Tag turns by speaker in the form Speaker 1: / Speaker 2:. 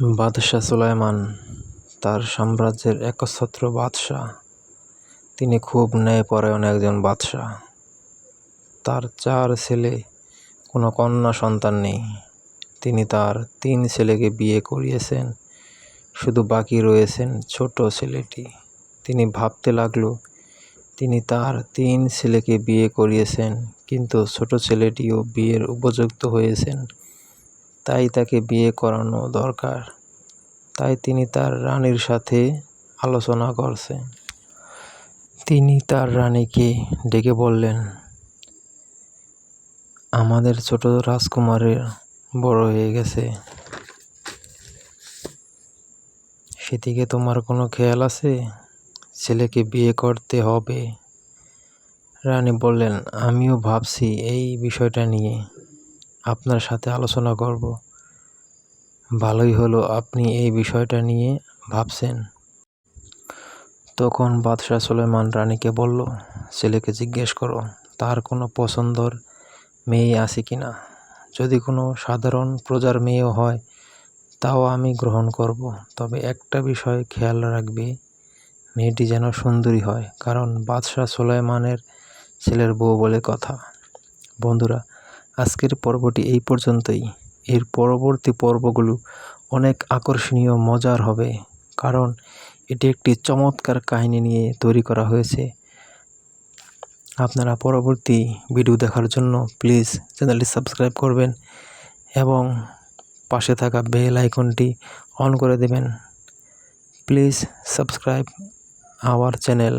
Speaker 1: বাদশাহ সুলায়মান তার সাম্রাজ্যের একচ্ছত্র বাদশাহ। তিনি খুব ন্যায়পরায়ণ একজন বাদশাহ। তার চার ছেলে, কোনো কন্যা সন্তান নেই। তিনি তার তিন ছেলেকে বিয়ে করিয়েছেন। শুধু বাকি রয়েছেন ছোট ছেলেটি। তিনি ভাবতে লাগল, তিনি তার তিন ছেলেকে বিয়ে করিয়েছেন, কিন্তু ছোট ছেলেটিও বিয়ের উপযুক্ত হয়েছেন। তাই তাকে বিয়ে করানো দরকার। তাই তিনি তার রানীর সাথে আলোচনা করছেন তিনি তার রানীকে ডেকে বললেন, আমাদের ছোট রাজকুমারের বড় হয়ে গেছে। সেদিকে তোমার কোনো খেয়াল আছে? ছেলেকে বিয়ে করতে হবে। রানী বললেন, আমিও ভাবছি এই বিষয়টা নিয়ে। আপনার সাথে আলোচনা করব। ভালোই হলো আপনি এই বিষয়টা নিয়ে ভাবছেন। তখন বাদশাহ সুলেমান রানীকে বলল, ছেলেকে জিজ্ঞেস করো, তার কোনো পছন্দর মেয়ে আছে কি না? যদি কোনো সাধারণ প্রজার মেয়েও হয়, তাও আমি গ্রহণ করব। তবে একটা বিষয় খেয়াল রাখবে, মেয়েটি যেন সুন্দরী হয়, কারণ বাদশাহ সুলাইমানের ছেলের বউ বলে কথা। বন্ধুরা আজকের পর্বটি এই পর্যন্তই। এর পরবর্তী পর্বগুলো অনেক আকর্ষণীয়, মজার হবে, কারণ এটি একটি চমৎকার কাহিনী নিয়ে তৈরি করা হয়েছে। আপনারা পরবর্তী ভিডিও দেখার জন্য প্লিজ চ্যানেলটি সাবস্ক্রাইব করবেন এবং পাশে থাকা বেল আইকনটি অন করে দেবেন। Please subscribe our channel.